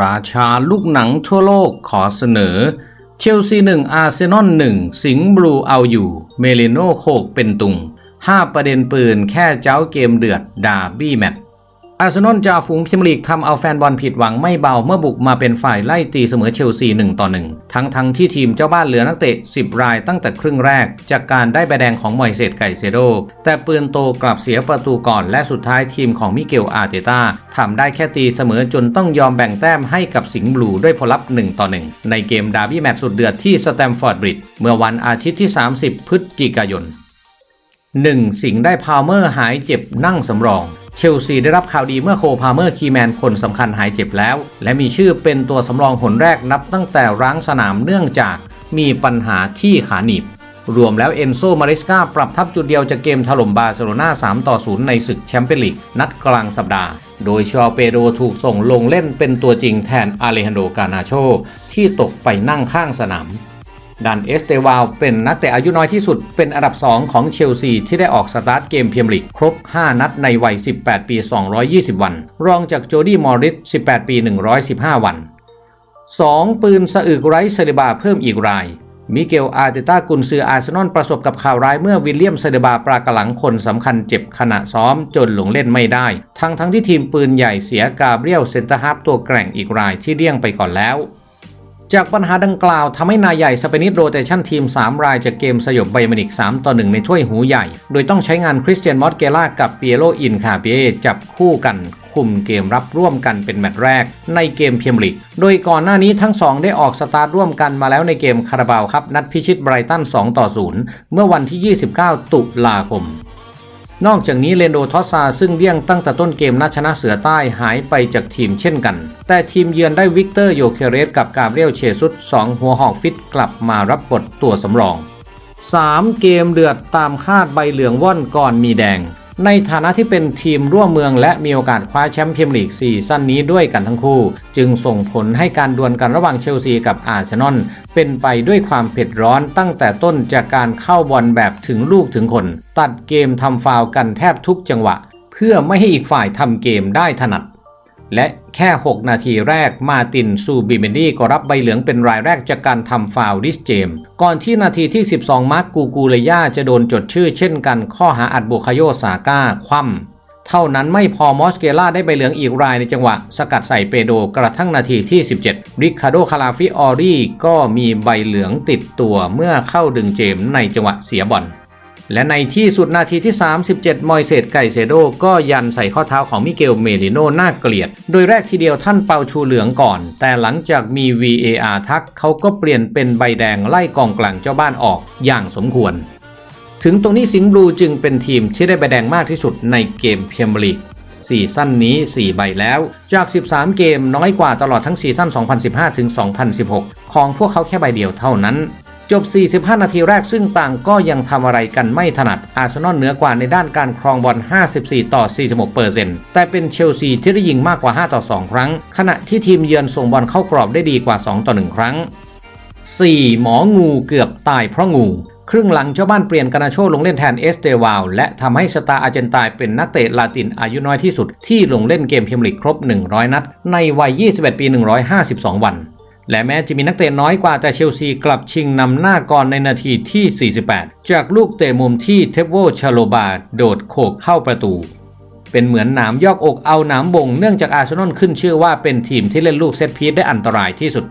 ราชาลูกหนังทั่วโลกขอเสนอ เชลซีหนึ่งอาร์เซนอลหนึ่งสิงห์บลูเอาอยู่ เมเลโนโคกเป็นตุง 5 ประเด็นปืนแค่เจ้าเกมเดือดดาบี้แมตช์ อาร์เซนอลจ่าฝูงพรีเมียร์ลีกทำเอาแฟนบอลผิดหวังไม่เบาเมื่อบุกมาเป็นฝ่ายไล่ตีเสมอเชลซี1ต่อ1ทั้งทั้งที่ทีมเจ้าบ้านเหลือนักเตะ 10 รายตั้งแต่ครึ่งแรก จากการได้ใบแดงของมอยเซตไก่เซโด แต่ปืนโตกลับเสียประตูก่อนและสุดท้ายทีมของมิเกลอาร์เตตาทำได้แค่ตีเสมอจนต้องยอมแบ่งแต้มให้กับสิงห์บลูด้วยผลลัพธ์1ต่อ1ในเกมดาร์บี้แมตช์สุดเดือดที่สแตมฟอร์ดบริดจ์เมื่อวันอาทิตย์ที่ 30 พฤศจิกายน 1. สิงห์ได้พาวเมอร์หายเจ็บนั่งสำรอง เชลซีได้รับข่าวดีเมื่อโคพาเมอร์คีแมนคนสำคัญหายเจ็บแล้ว และมีชื่อเป็นตัวสำรองหนแรกนับตั้งแต่ร้างสนามเนื่องจากมีปัญหาที่ขาหนีบรวมแล้วเอนโซมาริสกาปรับทับจุดเดียวจากเกมถล่มบาร์เซโลนา3ต่อ 0 ในศึกแชมเปี้ยนลีกนัดกลางสัปดาห์ โดยชอเปโดถูกส่งลงเล่นเป็นตัวจริงแทนอาเลฮันโดกานาโชที่ตกไปนั่งข้างสนาม ดันเอสเตวาลเป็นนักเตะอายุน้อยที่สุด เป็นอันดับ 2 ของเชลซีที่ได้ออกสตาร์ทเกมพรีเมียร์ลีกครบ 5 นัดในวัย 18 ปี 220 วัน รองจากโจดี้มอริส 18 ปี 115 วัน 2. ปืนสะอึกไร้เซเลบาเพิ่มอีกราย มิเกลอาร์เตต้ากุนซืออาร์เซนอลประสบกับข่าวร้ายเมื่อวิลเลียมเซเลบาปรากระหลังคนสำคัญเจ็บขณะซ้อมจนลงเล่นไม่ได้ ทั้งทั้งที่ทีมปืนใหญ่เสียกาเบรียลเซนเตอร์ฮาฟตัวแกร่งอีกรายที่เลี่ยงไปก่อนแล้ว จากปัญหาดังกล่าวทำให้นายใหญ่สเปนิสโรเตชันทีม 3 รายจากเกมสยบไบมานิก 3 ต่อ 1 ในถ้วยหูใหญ่ โดยต้องใช้งานคริสเตียนมอสเกล่ากับเปียโรอินคาเบียจับคู่กันคุมเกมรับร่วมกันเป็นแมตช์แรกในเกมเมียร์ลีกโดยก่อนหน้านี้ทั้ง 2 ได้ออกสตาร์ทร่วมกันมาแล้วในเกมคาราบาวครับนัดพิชิตไบรตัน 2 ต่อ 0 เมื่อวันที่ 29 ตุลาคม นอกจากนี้เลนโดทอสซาซึ่งเลี่ยงตั้งแต่ต้นเกมนัดชนะเสือใต้หายไปจากทีมเช่นกัน แต่ทีมเยือนได้วิกเตอร์โยเคเรสกับกาเบรียลเชซุส2 หัวหอกฟิตกลับมารับบทตัวสำรอง 3. เกมเดือดตามคาดใบเหลืองว่อนก่อนมีแดง ในฐานะที่เป็นทีมร่วมเมืองและมีโอกาสคว้าแชมป์พรีเมียร์ลีกซีซั่นนี้ด้วยกันทั้งคู่ จึงส่งผลให้การดวลกันระหว่างเชลซีกับอาร์เซนอลเป็นไปด้วยความเผ็ดร้อนตั้งแต่ต้นจากการเข้าบอลแบบถึงลูกถึงคน ตัดเกมทำฟาวล์กันแทบทุกจังหวะ เพื่อไม่ให้อีกฝ่ายทำเกมได้ถนัด และแค่ 6 นาทีแรกมาตินซูบิเมนดี้ก็รับใบเหลืองเป็นรายแรกจากการทำฟาวล์ดิสเจม ก่อนที่นาทีที่ 12 มาร์กกูกูเลยาจะโดนจดชื่อเช่นกันข้อหาอัดบุคาโยสาก้าคว่ำเท่านั้นไม่พอมอสเกล่าได้ใบเหลืองอีกรายในจังหวะ สกัดใส่เปโดกระทั่งนาทีที่ 17 ริคาโดคาลาฟิออรีก็มีใบเหลืองติดตัวเมื่อเข้าดึงเจมในจังหวะเสียบอล และในที่สุดนาทีที่ 37 มอยเซตไก่เซโดก็ยันใส่ข้อเท้าของมิเกลเมลิโนน่าเกลียด โดยแรกทีเดียวท่านเปาชูเหลืองก่อน แต่หลังจากมี VAR ทักเขาก็เปลี่ยนเป็นใบแดงไล่กองกลางเจ้าบ้านออกอย่างสมควร ถึงตรงนี้สิงห์บลูจึงเป็นทีมที่ได้ใบแดงมากที่สุดในเกมเมียร์ลีกซีซั่นนี้ 4 ใบแล้ว จาก 13 เกมน้อยกว่าตลอดทั้งซีซั่น 2015ถึง2016 ของพวกเขาแค่ใบเดียวเท่านั้น จบ 45 นาทีแรกซึ่งต่างก็ยังทำอะไรกันไม่ถนัด อาร์เซนอลเหนือกว่าในด้านการครองบอล 54 ต่อ 46เปอร์เซ็นต์แต่เป็นเชลซีที่ได้ยิงมากกว่า 5 ต่อ 2 ครั้ง ขณะที่ทีมเยือนส่งบอลเข้ากรอบได้ดีกว่า 2 ต่อ 1 ครั้ง 4. หมองูเกือบตายเพราะงูครึ่งหลังเจ้าบ้านเปลี่ยนกานาโชลงเล่นแทนเอสเตวาลและทำให้สตาร์อาเจนตายเป็นนักเตะลาตินอายุน้อยที่สุดที่ลงเล่นเกมพรีเมียร์ลีกครบ 100 นัด ในวัย 21 ปี 152 วัน และแม้จะมีนักเตะน้อยกว่าแต่เชลซีกลับชิงนำหน้าก่อนในนาทีที่ 48 จากลูกเตะมุมที่เทปโวชาโลบา โดดโขกเข้าประตู เป็นเหมือนหนามยอกอกเอาหนามบ่งเนื่องจากอาร์เซนอลขึ้นชื่อว่าเป็นทีมที่เล่นลูกเซตพีซได้อันตรายที่สุด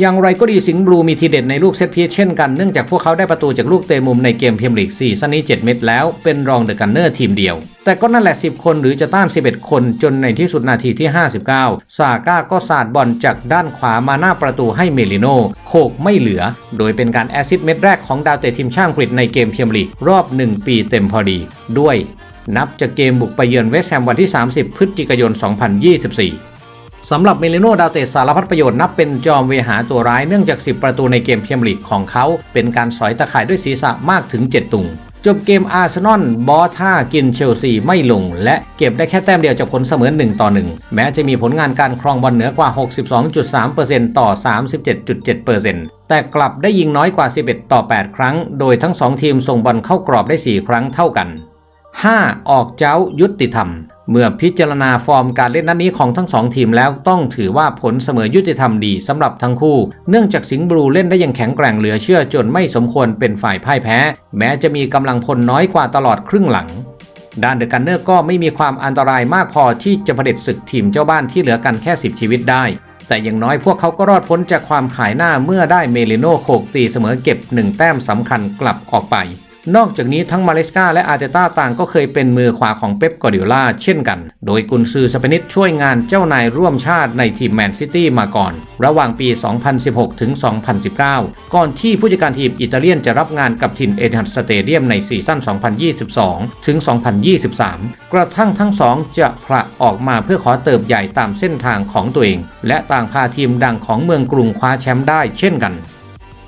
อย่างไรก็ดีสิงห์บลูมีทีเด็ดในลูกเซตพีซเช่นกัน เนื่องจากพวกเขาได้ประตูจากลูกเตะมุมในเกมเมียร์ลีกซีซันนี้ 7 เม็ดแล้วเป็นรองเดอะกันเนอร์ทีมเดียว แต่ก็นั่นแหละ 10 คนหรือจะต้าน 11 คนจนในที่สุดนาทีที่ 59 ซาก้าก็สาดบอลจากด้านขวามาหน้าประตูให้เมลิโนโคกไม่เหลือ โดยเป็นการแอซิสเม็ดแรกของดาวเตะทีมชาติอังกฤษในเกมพรีเมียร์ลีกรอบ 1 ปีเต็มพอดี ด้วย นับจากเกมบุกไปเยือนเวสต์แฮมวันที่ 30 พฤศจิกายน 2024 สำหรับเมลิโนดาวเตะสารพัดประโยชน์นับเป็นจอมเวหาตัวร้ายเนื่องจาก 10 ประตูในเกมพรีเมียร์ลีกของเขา เป็นการสอยตะข่ายด้วยศีรษะมากถึง 7 ตุง จบเกมอาร์เซนอลบอสท่ากินเชลซีไม่ลง และเก็บได้แค่แต้มเดียวจากผลเสมอ1ต่อ1 แม้จะมีผลงานการครองบอลเหนือกว่า 62.3%ต่อ 37.7%แต่กลับได้ยิงน้อยกว่า 11 ต่อ 8 ครั้ง โดยทั้ง 2 ทีมส่งบอลเข้ากรอบได้ 4 ครั้งเท่ากัน 5. ออกเจ้ายุติธรรมเมื่อพิจารณาฟอร์มการเล่นนัดนี้ของทั้งสองทีมแล้วต้องถือว่าผลเสมอยุติธรรมดีสำหรับทั้งคู่ เนื่องจากสิงห์บลูเล่นได้อย่างแข็งแกร่งเหลือเชื่อจนไม่สมควรเป็นฝ่ายพ่ายแพ้ แม้จะมีกำลังพลน้อยกว่าตลอดครึ่งหลังด้านเดอะกันเนอร์ก็ไม่มีความอันตรายมากพอที่จะเผด็จศึกทีมเจ้าบ้านที่เหลือกันแค่ 10 ชีวิตได้ แต่อย่างน้อยพวกเขาก็รอดพ้นจากความขายหน้าเมื่อได้เมลิโนโขกตีเสมอเก็บหนึ่งแต้มสำคัญกลับออกไป นอกจากนี้ทั้งมาเลสกาและอาร์เตต้าต่างก็เคยเป็นมือขวาของเป๊ปกอร์ดิโอลาเช่นกัน โดยกุนซือสเปนิชช่วยงานเจ้านายร่วมชาติในทีมแมนซิตี้มาก่อน ระหว่างปี 2016 ถึง 2019 ก่อนที่ผู้จัดการทีมอิตาเลียนจะรับงานกับทีมเอทันสเตเดียมในซีซั่น 2022 ถึง 2023 กระทั่งทั้งสองจะผละออกมาเพื่อขอเติบใหญ่ตามเส้นทางของตัวเอง และต่างพาทีมดังของเมืองกรุงคว้าแชมป์ได้เช่นกัน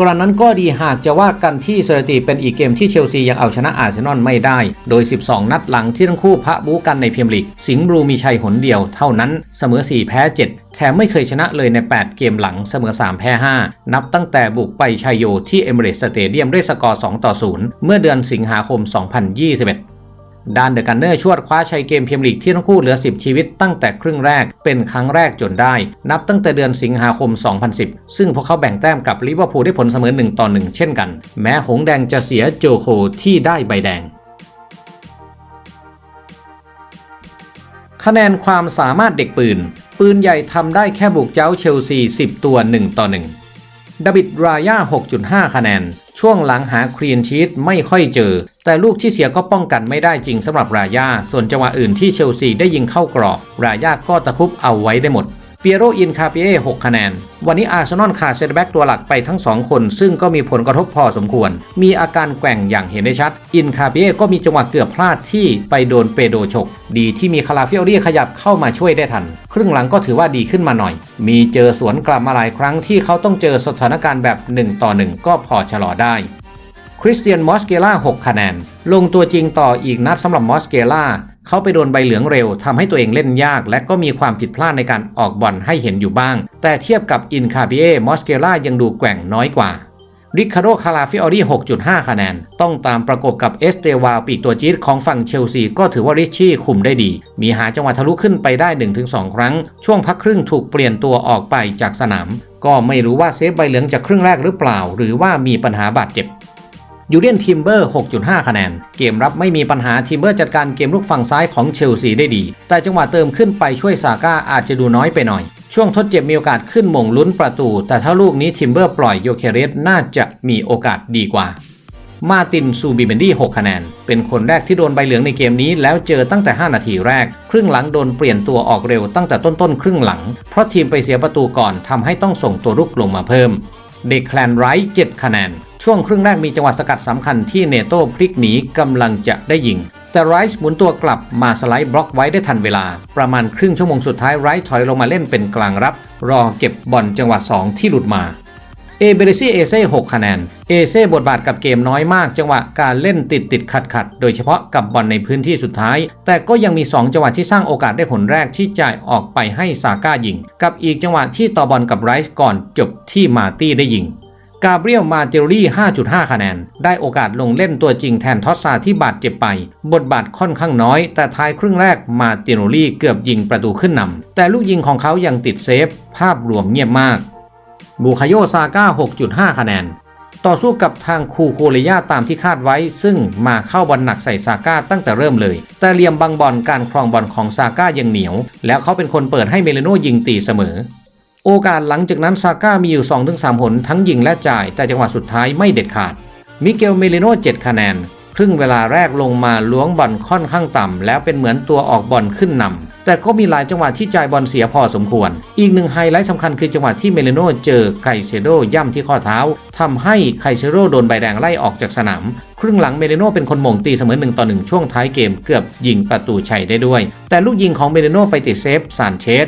กรณนั้นก็ดีหากจะว่ากันที่สถิติเป็นอีกเกมที่เชลซียังเอาชนะอาร์เซนอลไม่ได้ โดย 12 นัดหลังที่ทั้งคู่พะบูกันในพรีเมียร์ลีก สิงห์บลูมีชัยหนเดียวเท่านั้นเสมอ 4 แพ้ 7 แถมไม่เคยชนะเลยใน 8 เกมหลังเสมอ 3 แพ้ 5 นับตั้งแต่บุกไปชัยโยที่เอมิเรตสเตเดียมด้วยสกอร์ 2 ต่อ 0 เมื่อเดือนสิงหาคม 2021 ด้านเดอะกันเนอร์ชวดคว้าชัยเกมเมียร์ลีกที่ทั้งคู่เหลือ 10 ชีวิตตั้งแต่ครึ่งแรกเป็นครั้งแรกจนได้ นับตั้งแต่เดือนสิงหาคม 2010 ซึ่งพวกเขาแบ่งแต้มกับลิเวอร์พูลได้ผลเสมอ1ต่อ1เช่นกัน แม้หงแดงจะเสียโจโคที่ได้ใบแดงคะแนนความสามารถเด็กปืน ปืนใหญ่ทำได้แค่บุกเจ้าเชลซี 10 ตัว 1 ต่อ 1 ดบิดรายา6.5 คะแนน ช่วงหลังหาครีนชีตไม่ค่อยเจอ แต่ลูกที่เสียก็ป้องกันไม่ได้จริงสำหรับรายาส่วนจังหวะอื่นที่เชลซีได้ยิงเข้ากรอบ รายาก็ตะคุบเอาไว้ได้หมด เปียโรอินคาเปีย6คะแนน วันนี้อาร์เซนอลขาดเซตอร์แบ็กตัวหลักไปทั้ง 2 คน ซึ่งก็มีผลกระทบพอสมควร มีอาการแกว่งอย่างเห็นได้ชัด อินคาเปียก็มีจังหวะเกือบพลาดที่ไปโดนเปโดฉก ดีที่มีคาราฟิโอรีขยับเข้ามาช่วยได้ทัน ครึ่งหลังก็ถือว่าดีขึ้นมาหน่อย มีเจอสวนกลับมาหลายครั้งที่เขาต้องเจอสถานการณ์แบบ1ต่อ1ก็พอชะลอได้คริสเตียนมอสเกล่า6คะแนน ลงตัวจริงต่ออีกนัดสำหรับมอสเกล่า เขาไปโดนใบเหลืองเร็วทำให้ตัวเองเล่นยาก และก็มีความผิดพลาดในการออกบอลให้เห็นอยู่บ้าง แต่เทียบกับอินคาเบียมอสเกล่ายังดูแกว่งน้อยกว่าริคาโดคาราฟิออรี่6.5 คะแนน ต้องตามประกบกับเอสเตวาปีกตัวจี๊ดของฝั่งเชลซี ก็ถือว่าริชชี่คุมได้ดี มีหาจังหวะทะลุขึ้นไปได้ 1-2 ครั้ง ช่วงพักครึ่งถูกเปลี่ยนตัวออกไปจากสนาม ก็ไม่รู้ว่าเซฟใบเหลืองจากครึ่งแรกหรือเปล่า หรือว่ามีปัญหาบาดเจ็บ ยูเลียนทิมเบอร์ 6.5 คะแนน เกมรับไม่มีปัญหาทิมเบอร์จัดการเกมลูกฝั่งซ้ายของเชลซีได้ดี แต่จังหวะเติมขึ้นไปช่วยซาก้าอาจจะดูน้อยไปหน่อย ช่วงทดเจ็บมีโอกาสขึ้นมงลุ้นประตู แต่ถ้าลูกนี้ทิมเบอร์ปล่อยโยเคเรสน่าจะมีโอกาสดีกว่า มาตินซูบิเบนดี้ 6 คะแนน เป็นคนแรกที่โดนใบเหลืองในเกมนี้แล้วเจอตั้งแต่ 5 นาทีแรก ครึ่งหลังโดนเปลี่ยนตัวออกเร็วตั้งแต่ต้นๆครึ่งหลัง เพราะทีมไปเสียประตูก่อนทำให้ต้องส่งตัวรุกลงมาเพิ่ม เด็กแคลนไรท์7คะแนน ช่วงครึ่งแรกมีจังหวะสกัดสำคัญที่เนโต้พลิกหนีกำลังจะได้ยิง แต่ไรท์หมุนตัวกลับมาสไลด์บล็อกไว้ได้ทันเวลา ประมาณครึ่งชั่วโมงสุดท้ายไรท์ถอยลงมาเล่นเป็นกลางรับ รอเก็บบอลจังหวะ 2 ที่หลุดมาเอเบรซีเอเซ่6คะแนน เอเซ่บทบาทกับเกมน้อยมาก จังหวะการเล่นติดติดขัดขัดโดยเฉพาะกับบอลในพื้นที่สุดท้าย แต่ก็ยังมี 2 จังหวะที่สร้างโอกาสได้ผลแรกที่จ่ายออกไปให้ซาก้ายิง กับอีกจังหวะที่ต่อบอลกับไรส์ก่อนจบที่มาร์ตี้ได้ยิง กาเบรียลมาเตโรลี่ 5.5 คะแนน ได้โอกาสลงเล่นตัวจริงแทนทอสซาที่บาดเจ็บไป บทบาทค่อนข้างน้อย แต่ท้ายครึ่งแรกมาเตโรลี่เกือบยิงประตูขึ้นนำ แต่ลูกยิงของเขายังติดเซฟ ภาพรวมเงียบมาก บูคาโยซาก้า 6.5 คะแนน ต่อสู้กับทางคูโคเรยาตามที่คาดไว้ ซึ่งมาเข้าบอลหนักใส่ซาก้าตั้งแต่เริ่มเลย แต่เหลี่ยมบางบอลการครองบอลของซาก้ายังเหนียว แล้วเขาเป็นคนเปิดให้เมเลโนยิงตีเสมอ โอกาสหลังจากนั้นซาก้ามีอยู่ 2-3 หนทั้งยิงและจ่าย แต่จังหวะสุดท้ายไม่เด็ดขาด มิเกลเมเลโน่7คะแนน ครึ่งเวลาแรกลงมาล้วงบอลค่อนข้างต่ำ แล้วเป็นเหมือนตัวออกบอลขึ้นนำ แต่ก็มีหลายจังหวะที่จ่ายบอลเสียพอสมควร อีกหนึ่งไฮไลท์สำคัญคือจังหวะที่เมเลโน่เจอไคเซโดย่ำที่ข้อเท้าทำให้ไคเซโดโดนใบแดงไล่ออกจากสนาม ครึ่งหลังเมเลโน่เป็นคนหม่งตีเสมอ1ต่อ1ช่วงท้ายเกมเกือบยิงประตูชัยได้ด้วย แต่ลูกยิงของเมเลโน่ไปติดเซฟซานเชส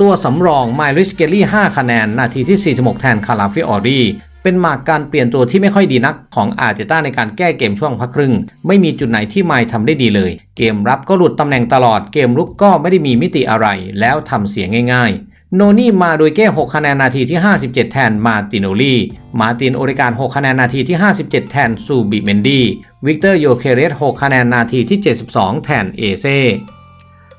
ตัวสำรองไมลิสเกลลี่ 5 คะแนน นาทีที่ 46 แทนคาราฟิออรีเป็นหมากการเปลี่ยนตัวที่ไม่ค่อยดีนักของอาร์เจต้าในการแก้เกมช่วงพักครึ่ง ไม่มีจุดไหนที่ไมล์ทำได้ดีเลย เกมรับก็หลุดตำแหน่งตลอดเกมลุกก็ไม่ได้มีมิติอะไร แล้วทำเสียง่าย ๆ โนนี่มาโดยแก้ 6 คะแนนนาทีที่ 57 แทนมาติโนลีมาตินโอริการ 6 คะแนนนาทีที่ 57 แทนซูบิเมนดีวิกเตอร์โยเคเรส 6 คะแนนนาทีที่ 72 แทนเอเซ